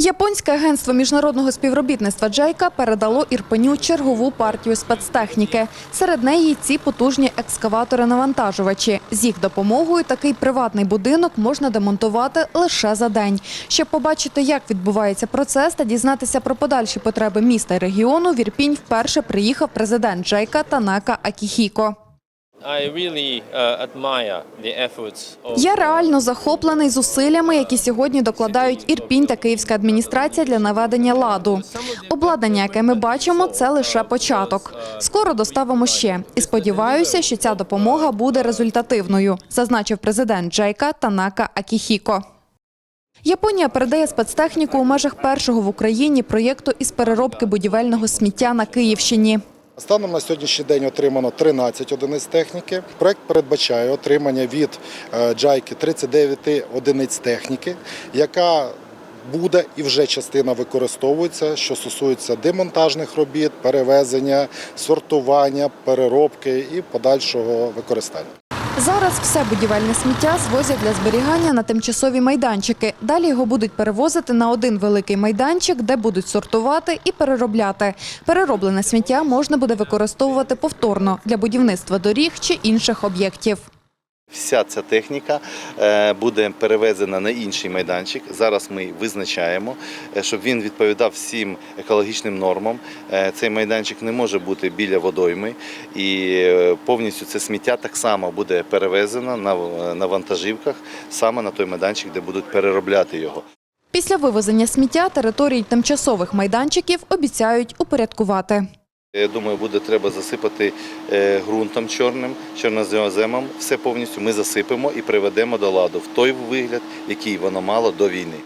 Японське агентство міжнародного співробітництва Джейка передало Ірпеню чергову партію спецтехніки. Серед неї ці потужні екскаватори-навантажувачі. З їх допомогою такий приватний будинок можна демонтувати лише за день. Щоб побачити, як відбувається процес та дізнатися про подальші потреби міста і регіону, в Ірпінь вперше приїхав президент Джейка Танака Акіхіко. Я реально захоплений зусиллями, які сьогодні докладають Ірпінь та Київська адміністрація для наведення ладу. Обладнання, яке ми бачимо, це лише початок. Скоро доставимо ще. І сподіваюся, що ця допомога буде результативною, зазначив президент Джейка Танака Акіхіко. Японія передає спецтехніку у межах першого в Україні проєкту із переробки будівельного сміття на Київщині. Станом на сьогоднішній день отримано 13 одиниць техніки. Проект передбачає отримання від е, Джайки 39 одиниць техніки, яка буде і вже частина використовується, що стосується демонтажних робіт, перевезення, сортування, переробки і подальшого використання. Зараз все будівельне сміття звозять для зберігання на тимчасові майданчики. Далі його будуть перевозити на один великий майданчик, де будуть сортувати і переробляти. Перероблене сміття можна буде використовувати повторно для будівництва доріг чи інших об'єктів. Вся ця техніка е, буде перевезена на інший майданчик. Зараз ми визначаємо, е, щоб він відповідав всім екологічним нормам. Е, Цей майданчик не може бути біля водойми, і повністю це сміття так само буде перевезено на вантажівках саме на той майданчик, де будуть переробляти його. Після вивезення сміття території тимчасових майданчиків обіцяють упорядкувати. Я думаю, буде треба засипати е, ґрунтом чорним, чорноземом. Все повністю ми засипемо і приведемо до ладу в той вигляд, який воно мало до війни.